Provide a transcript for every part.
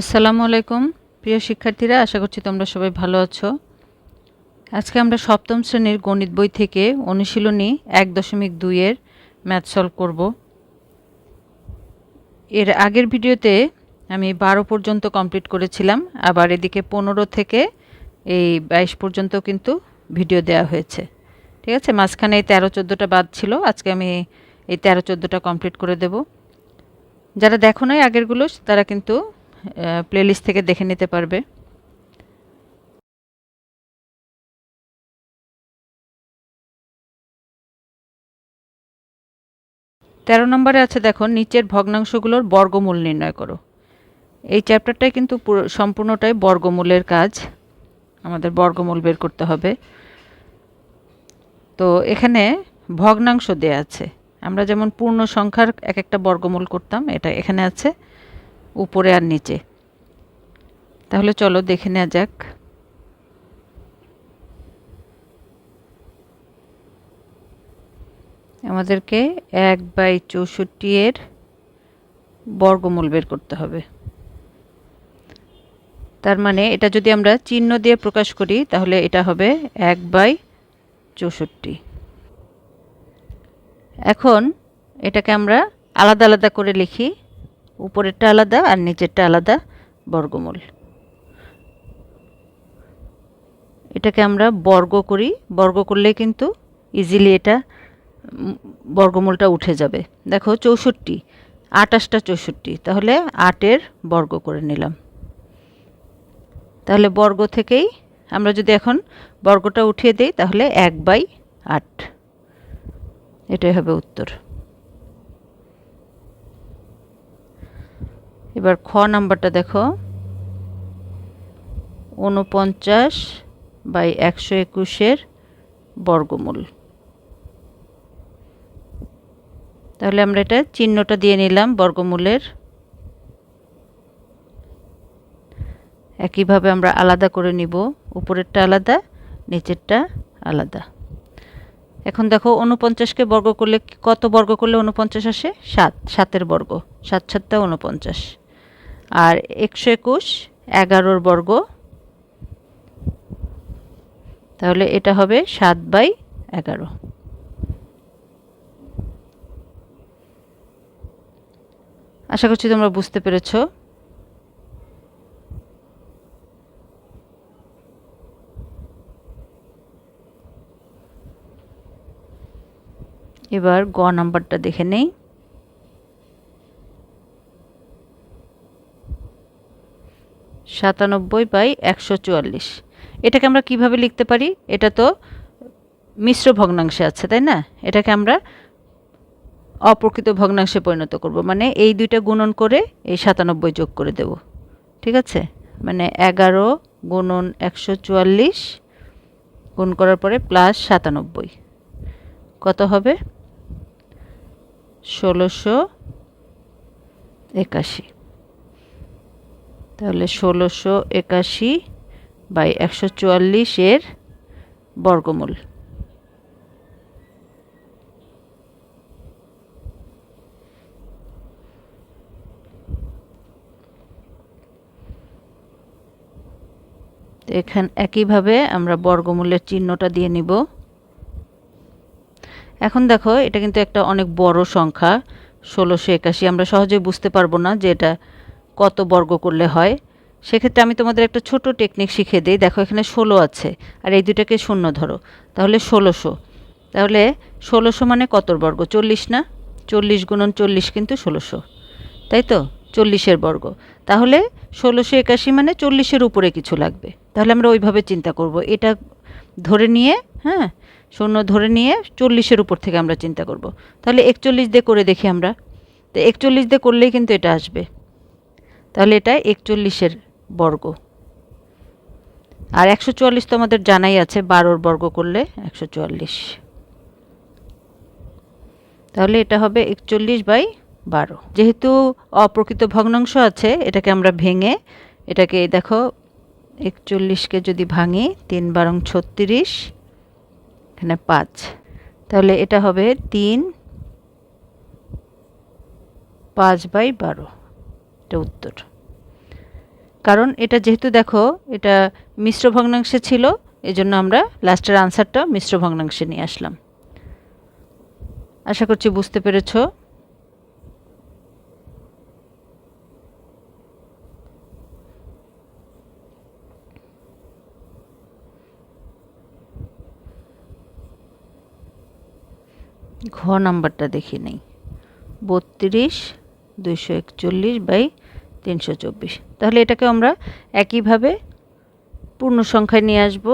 আসসালামু আলাইকুম। প্রিয় শিক্ষার্থীরা, আশা করছি তোমরা সবাই ভালো আছো। আজকে আমরা সপ্তম শ্রেণির গণিত বই থেকে অনুশীলনী এক দশমিক দুইয়ের ম্যাথ সলভ করব। এর আগের ভিডিওতে আমি বারো পর্যন্ত কমপ্লিট করেছিলাম, আবার এদিকে পনেরো থেকে এই বাইশ পর্যন্ত কিন্তু ভিডিও দেওয়া হয়েছে। ঠিক আছে? মাঝখানে এই তেরো চোদ্দোটা বাদ ছিল, আজকে আমি এই তেরো চোদ্দোটা কমপ্লিট করে দেব। যারা দেখো নাই আগেরগুলো, তারা কিন্তু প্লেলিস্ট থেকে দেখে নিতে পারবে। তেরো নম্বরে আছে দেখো, নিচের ভগ্নাংশগুলোর বর্গমূল নির্ণয় করো। এই চ্যাপ্টারটাই কিন্তু পুরো- সম্পূর্ণটাই বর্গমূলের কাজ। আমাদের বর্গমূল বের করতে হবে। তো এখানে ভগ্নাংশ দেয়া আছে। আমরা যেমন পূর্ণ সংখ্যার এক একটা বর্গমূল করতাম, এটা এখানে আছে। উপরে আর নিচে। তাহলে চলো দেখে নেওয়া যাক। আমাদেরকে এক বাই চৌষট্টি এর বর্গমূল বের করতে হবে। তার মানে এটা যদি আমরা চিহ্ন দিয়ে প্রকাশ করি, তাহলে এটা হবে এক বাই চৌষট্টি। এখন এটাকে আমরা আলাদা আলাদা করে লিখি। উপরেরটা আলাদা আর নিচেরটা আলাদা বর্গমূল। এটাকে আমরা বর্গ করি। বর্গ করলে কিন্তু ইজিলি এটা বর্গমূলটা উঠে যাবে। দেখো চৌষট্টি, আটাশটা চৌষট্টি, তাহলে আটের বর্গ করে নিলাম। তাহলে বর্গ থেকেই আমরা যদি এখন বর্গটা উঠিয়ে দিই, তাহলে এক বাই আট। এটাই হবে উত্তর। এবার খ নাম্বারটা দেখো। উনপঞ্চাশ বাই একশো একুশের বর্গমূল। তাহলে আমরা এটা চিহ্নটা দিয়ে নিলাম বর্গমূলের। একইভাবে আমরা আলাদা করে নিব। উপরেরটা আলাদা, নিচেরটা আলাদা। এখন দেখো উনপঞ্চাশকে বর্গ করলে কত বর্গ করলে উনপঞ্চাশ আসে? সাত, সাতের বর্গ। সাত সাতটা উনপঞ্চাশ আর একশো একুশ, এগারোর বর্গ। তাহলে এটা হবে সাত বাই এগারো। আশা করছি তোমরা বুঝতে পেরেছ। এবার গ নাম্বারটা দেখে নেই। সাতানব্বই বাই একশো চুয়াল্লিশ। এটাকে আমরা কীভাবে লিখতে পারি? এটা তো মিশ্র ভগ্নাংশে আছে, তাই না? এটাকে আমরা অপ্রকৃত ভগ্নাংশে পরিণত করব। মানে এই দুইটা গুণন করে এই সাতানব্বই যোগ করে দেব। ঠিক আছে? মানে এগারো গুণন একশো চুয়াল্লিশ গুণ করার পরে প্লাস সাতানব্বই। কত হবে? ষোলোশো একাশি। তাহলে ষোলোশো একাশি বাই একশো চুয়াল্লিশের বর্গমূল। এখান একইভাবে আমরা বর্গমূলের চিহ্নটা দিয়ে নিব। এখন দেখো, এটা কিন্তু একটা অনেক বড় সংখ্যা, ষোলোশো একাশি। আমরা সহজেই বুঝতে পারব না যে এটা কত বর্গ করলে হয়? সেক্ষেত্রে আমি তোমাদের একটা ছোট টেকনিক শিখিয়ে দিই। দেখো, এখানে ষোলো আছে, আর এই দুটাকে শূন্য ধরো। তাহলে ষোলোশো। তাহলে ষোলোশো মানে কতর বর্গ? চল্লিশ না? চল্লিশ গুণন চল্লিশ কিন্তু ষোলোশো। তাই তো? চল্লিশের বর্গ। তাহলে ষোলোশো একাশি মানে চল্লিশের উপরে কিছু লাগবে। তাহলে আমরা ওইভাবে চিন্তা করব। এটা ধরে নিয়ে হ্যাঁ? শূন্য ধরে নিয়ে চল্লিশের উপর থেকে আমরা চিন্তা করব। তাহলে একচল্লিশ দিয়ে করে দেখি আমরা। তো একচল্লিশ দিয়ে করলেই কিন্তু এটা আসবে। তাহলে এটা একচল্লিশের বর্গ। আর একশো চুয়াল্লিশ তো আমাদের জানাই আছে, বারোর বর্গ করলে একশো চুয়াল্লিশ। তাহলে এটা হবে একচল্লিশ বাই বারো। যেহেতু অপ্রকৃত ভগ্নাংশ আছে, এটাকে আমরা ভেঙে, এটাকে দেখো, একচল্লিশকে যদি ভাঙি, তিন বারং ছত্রিশ, এখানে পাঁচ। তাহলে এটা হবে তিন পাঁচ বাই বারো। এটা উত্তর। কারণ এটা যেহেতু দেখো, এটা মিশ্র ভগ্নাংশে ছিল, এজন্য আমরা লাস্টের আনসারটা মিশ্র ভগ্নাংশে নিয়ে আসলাম। আশা করছি বুঝতে পেরেছ। ঘ নাম্বারটা দেখি নেই। বত্রিশ দুইশো একচল্লিশ বাই তিনশো চব্বিশ। তাহলে এটাকে আমরা একইভাবে পূর্ণ সংখ্যায় নিয়ে আসব।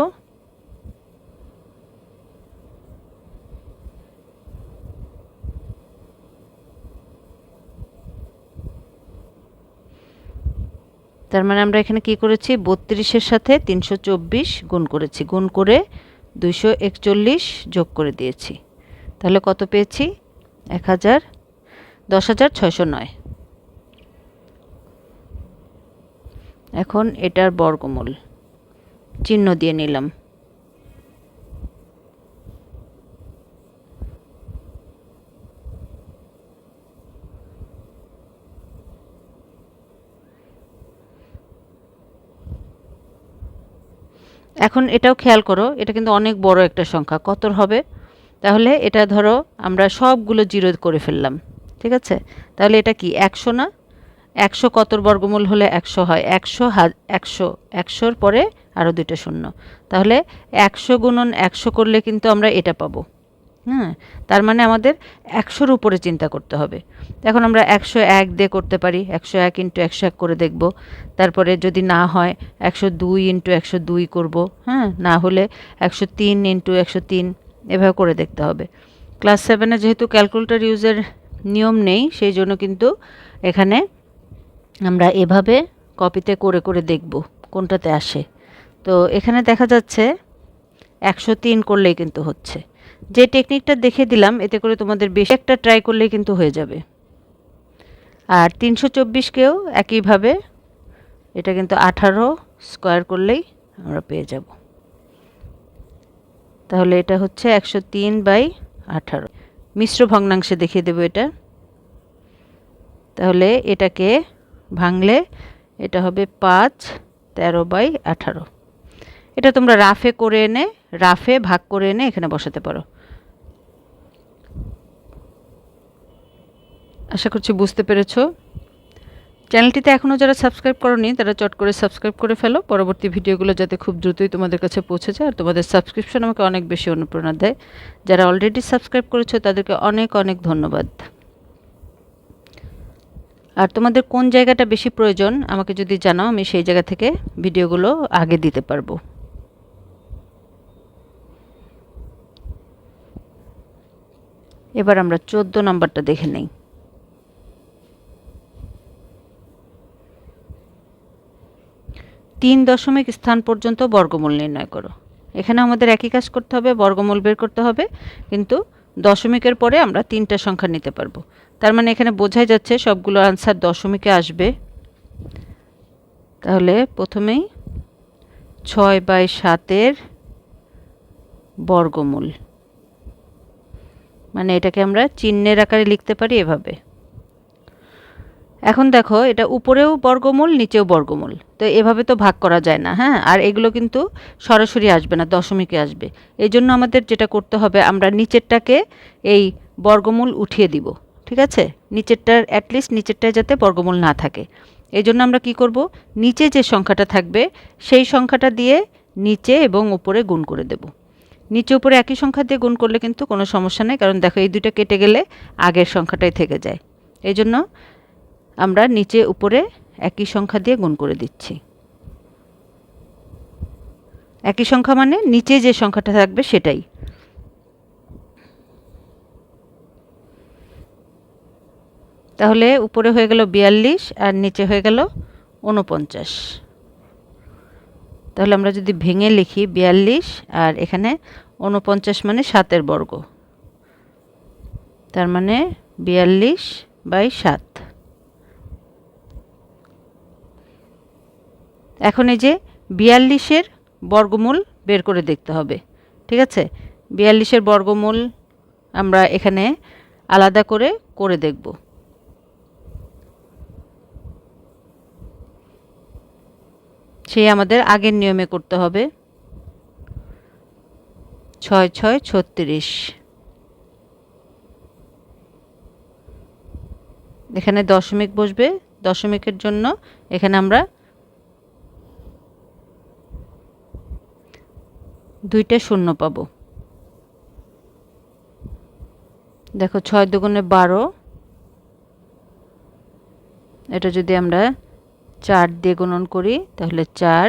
তার মানে আমরা এখানে কি করেছি? বত্রিশের সাথে তিনশো চব্বিশ গুণ করেছি। গুণ করে দুইশো একচল্লিশ যোগ করে দিয়েছি। তাহলে কত পেয়েছি? এক হাজার দশ হাজার ছয়শো নয়। এখন এটার বর্গমূল। চিহ্ন দিয়ে নিলাম। এখন এটাও খেয়াল করো, এটা কিন্তু অনেক বড় একটা সংখ্যা। কত হবে? তাহলে এটা ধরো আমরা সবগুলো জিরো করে ফেললাম। ঠিক আছে? তাহলে এটা কি, একশো না? একশো কতর বর্গমূল হলে একশো হয়? একশো একশো, একশোর পরে আরও দুটো শূন্য। তাহলে একশো গুণন একশো করলে কিন্তু আমরা এটা পাবো। হ্যাঁ তার মানে আমাদের একশোর উপরে চিন্তা করতে হবে। এখন আমরা একশো এক দিয়ে করতে পারি। একশো এক ইন্টু একশো এক করে দেখব। তারপরে যদি না হয়, একশো দুই ইন্টু একশো দুই করব। হ্যাঁ না হলে একশো তিন ইন্টু একশো তিন। এভাবে করে দেখতে হবে। ক্লাস সেভেনে যেহেতু ক্যালকুলেটর ইউজের নিয়ম নেই, সেই জন্য কিন্তু এখানে আমরা এভাবে কপিতে করে করে দেখব কোনটাতে আসে। তো এখানে দেখা যাচ্ছে একশো তিন করলেই কিন্তু হচ্ছে। যে টেকনিকটা দেখে দিলাম, এতে করে তোমাদের বেশি একটা ট্রাই করলেই কিন্তু হয়ে যাবে। আর তিনশো চব্বিশকেও একইভাবে এটা কিন্তু আঠারো স্কোয়ার করলেই আমরা পেয়ে যাব। তাহলে এটা হচ্ছে একশো তিন বাই আঠারো। মিশ্র ভগ্নাংশে দেখিয়ে দেবো এটা। তাহলে এটাকে ভাঙলে এটা হবে পাঁচ, তেরো বাই আঠারো। এটা তোমরা রাফে করে এনে, রাফে ভাগ করে এনে এখানে বসাতে পারো। আশা করছি বুঝতে পেরেছ? চ্যানেলটিতে এখনও যারা সাবস্ক্রাইব করনি, তারা চট করে সাবস্ক্রাইব করে ফেলো। পরবর্তী ভিডিওগুলো যাতে খুব দ্রুতই তোমাদের কাছে পৌঁছে যায় আর তোমাদের সাবস্ক্রিপশন আমাকে অনেক বেশি অনুপ্রেরণা দেয়। যারা অলরেডি সাবস্ক্রাইব করেছ, তাদেরকে অনেক অনেক ধন্যবাদ। আর তোমাদের কোন জায়গাটা বেশি প্রয়োজন, আমাকে যদি জানাও, আমি সেই জায়গা থেকে ভিডিওগুলো আগে দিতে পারব। এবার আমরা চোদ্দ নাম্বারটা দেখে নেই। তিন দশমিক স্থান পর্যন্ত বর্গমূল নির্ণয় করো। এখানে আমাদের একই কাজ করতে হবে, বর্গমূল বের করতে হবে, কিন্তু দশমিকের পরে আমরা তিনটা সংখ্যা নিতে পারব। তার মানে এখানে বোঝাই যাচ্ছে সবগুলো আনসার দশমিকে আসবে। তাহলে প্রথমেই ছয় বাই সাতের বর্গমূল। মানে এটাকে আমরা চিহ্নের আকারে লিখতে পারি এভাবে। এখন দেখো, এটা উপরেও বর্গমূল, নিচেও বর্গমূল। তো এভাবে তো ভাগ করা যায় না হ্যাঁ? আর এগুলো কিন্তু সরাসরি আসবে না, দশমিকে আসবে। এই জন্য আমাদের যেটা করতে হবে, আমরা নিচেরটাকে এই বর্গমূল উঠিয়ে দিব, ঠিক আছে? নিচেরটার অ্যাটলিস্ট নিচেরটায় যাতে বর্গমূল না থাকে। এই জন্য আমরা কি করব? নিচে যে সংখ্যাটা থাকবে, সেই সংখ্যাটা দিয়ে নিচে এবং উপরে গুণ করে দেব। নিচে উপরে একই সংখ্যা দিয়ে গুণ করলে কিন্তু কোনো সমস্যা নেই, কারণ দেখো, এই দুটো কেটে গেলে আগের সংখ্যাটাই থেকে যায়। এই জন্য আমরা নিচে উপরে একই সংখ্যা দিয়ে গুণ করে দিচ্ছি। একই সংখ্যা মানে নিচে যে সংখ্যাটা থাকবে সেটাই। তাহলে উপরে হয়ে গেল বিয়াল্লিশ আর নিচে হয়ে গেল উনপঞ্চাশ তাহলে আমরা যদি ভেঙে লিখি বিয়াল্লিশ আর এখানে উনপঞ্চাশ মানে সাতের বর্গ। তার মানে বিয়াল্লিশ বাই সাত। এখন এই যে বিয়াল্লিশের বর্গমূল বের করে দেখতে হবে, ঠিক আছে? বিয়াল্লিশের বর্গমূল আমরা এখানে আলাদা করে করে দেখব। সেই আমাদের আগের নিয়মে করতে হবে। ছয় ছয়, ছত্রিশ। এখানে দশমিক বসবে। দশমিকের জন্য এখানে আমরা দুইটা শূন্য পাব। দেখো, ছয় দুগুণে বারো। এটা যদি আমরা চার দিয়ে গুণন করি, তাহলে চার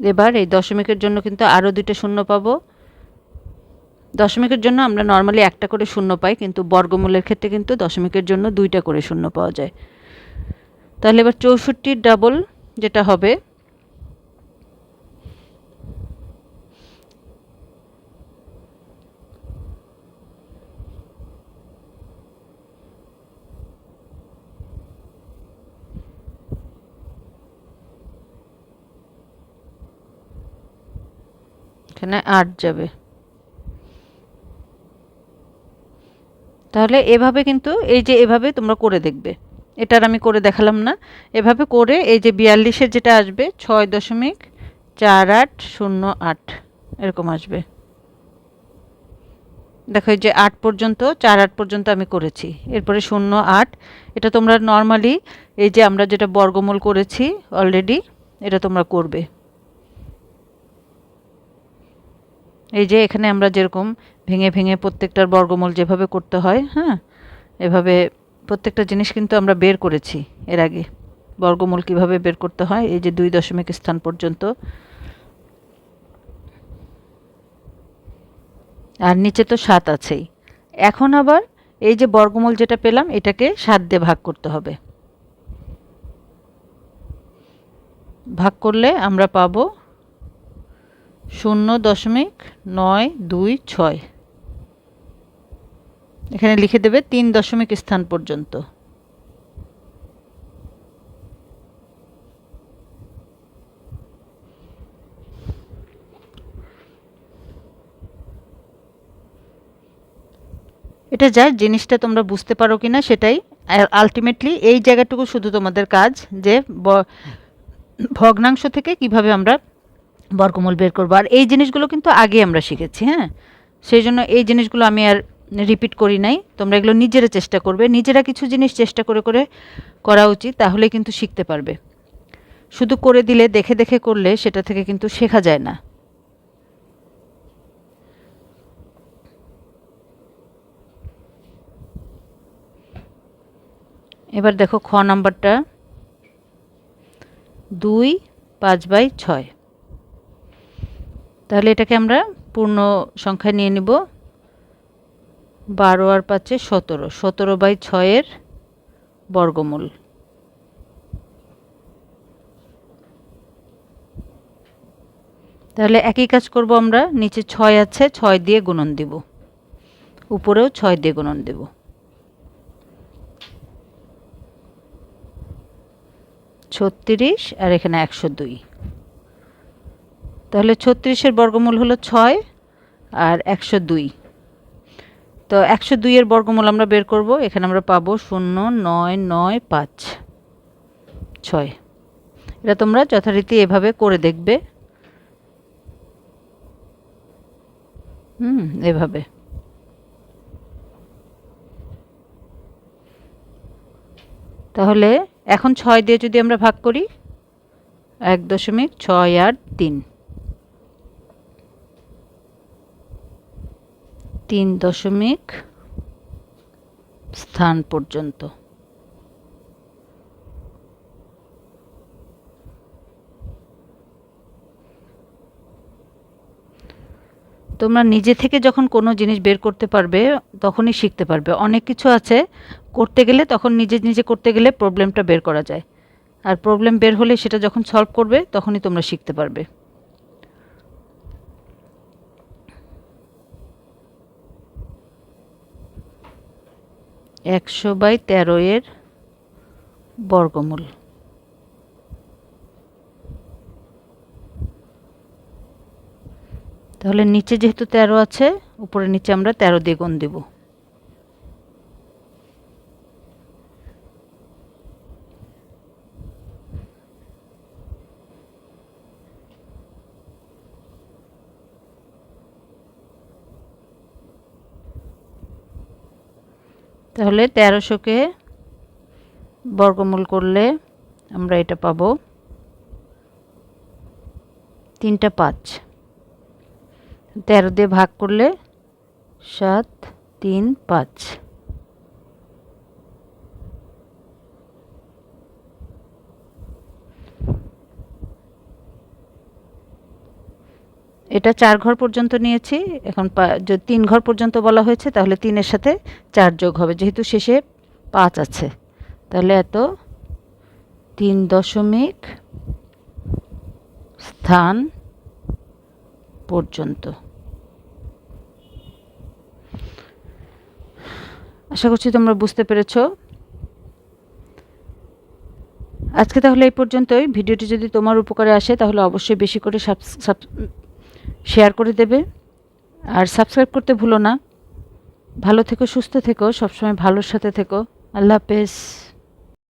এবার এই দশমিকের জন্য কিন্তু আরও দুইটা শূন্য পাবো। দশমিকের জন্য আমরা নর্মালি একটা করে শূন্য পাই, কিন্তু বর্গমূলের ক্ষেত্রে কিন্তু দশমিকের জন্য দুইটা করে শূন্য পাওয়া যায়। তাহলে এবার চৌষট্টির ডাবল যেটা হবে এখানে আট যাবে। তাহলে এভাবে কিন্তু এই যে এভাবে তোমরা করে দেখবে। এটার আমি করে দেখালাম না। এভাবে করে এই যে বিয়াল্লিশের যেটা আসবে, ছয় দশমিক চার আট শূন্য আট, এরকম আসবে। দেখো এই যে আট পর্যন্ত, চার আট পর্যন্ত আমি করেছি। এরপরে শূন্য আট, এটা তোমরা নর্মালি এই যে আমরা যেটা বর্গমূল করেছি অলরেডি এটা তোমরা করবে। এই যে এখানে আমরা যেরকম ভেঙে ভেঙে প্রত্যেকটার বর্গমূল যেভাবে করতে হয় হ্যাঁ? এভাবে প্রত্যেকটা জিনিস কিন্তু আমরা বের করেছি এর আগে। বর্গমূল কীভাবে বের করতে হয়, এই যে দুই দশমিক স্থান পর্যন্ত। আর নিচে তো সাত আছেই। এখন আবার এই যে বর্গমূল যেটা পেলাম, এটাকে সাত দিয়ে ভাগ করতে হবে। ভাগ করলে আমরা পাবো শূন্য দশমিক নয় দুই ছয়। এখানে লিখে দেবে তিন দশমিক স্থান পর্যন্ত। এটা যা জিনিসটা তোমরা বুঝতে পারো কি না সেটাই আলটিমেটলি এই জায়গাটুকু শুধু তোমাদের কাজ যে ভগ্নাংশ থেকে কীভাবে আমরা বর্গমূল বের করব। আর এই জিনিসগুলো কিন্তু আগে আমরা শিখেছি হ্যাঁ? সেই জন্য এই জিনিসগুলো আমি আর রিপিট করি নাই। তোমরা এগুলো নিজেরা চেষ্টা করবে। নিজেরা কিছু জিনিস চেষ্টা করে করে করা উচিত, তাহলে কিন্তু শিখতে পারবে। শুধু করে দিলে, দেখে দেখে করলে সেটা থেকে কিন্তু শেখা যায় না। এবার দেখো খ নাম্বারটা। দুই পাঁচ বাই ছয়। তাহলে এটাকে আমরা পূর্ণ সংখ্যা নিয়ে নিব। বারো আর পাঁচে সতেরো। সতেরো বাই ছয়ের বর্গমূল। তাহলে একই কাজ করব আমরা। নিচে ছয় আছে, ছয় দিয়ে গুণন দিব। উপরেও ছয় দিয়ে গুণন দেব। ছত্রিশ আর এখানে একশো দুই। তাহলে ছত্রিশের বর্গমূল হলো ছয় আর একশো দুই। তো একশো দুইয়ের বর্গমূল আমরা বের করব, এখানে আমরা পাবো শূন্য, নয় নয়, পাঁচ, ছয়। এটা তোমরা যথারীতি এভাবে করে দেখবে। হুম, এভাবে। তাহলে এখন ছয় দিয়ে যদি আমরা ভাগ করি, এক দশমিক ছয় আট তিন। তিন দশমিক স্থান পর্যন্ত। তোমরা নিজে থেকে যখন কোনো জিনিস বের করতে পারবে, তখনই শিখতে পারবে। অনেক কিছু আছে, করতে গেলে তখন নিজে নিজে করতে গেলে প্রবলেমটা বের করা যায়। আর প্রবলেম বের হলে সেটা যখন সলভ করবে, তখনই তোমরা শিখতে পারবে। একশো বাই তেরো এর বর্গমূল। তাহলে নিচে যেহেতু তেরো আছে, উপরে নিচে আমরা তেরো দিয়ে গুণ দিব। তাহলে তেরোশোকে বর্গমূল করলে আমরা এটা পাব তিনটা পাঁচ। তেরো দিয়ে ভাগ করলে সাত, তিন, পাঁচ। এটা চার ঘর পর্যন্ত নিয়েছি। এখন যদি তিন ঘর পর্যন্ত বলা হয়েছে, তাহলে তিনের সাথে চার যোগ হবে। যেহেতু শেষে পাঁচ আছে। তাহলে এত তিন দশমিক স্থান পর্যন্ত। আশা করছি তোমরা বুঝতে পেরেছ। আজকে তাহলে এই পর্যন্তই। ভিডিওটি যদি তোমার উপকারে আসে, তাহলে অবশ্যই বেশি করে শেয়ার করে দেবে। আর সাবস্ক্রাইব করতে ভুলো না। ভালো থেকো, সুস্থ থেকো, সবসময় ভালোর সাথে থেকো। আল্লাহ হাফেজ।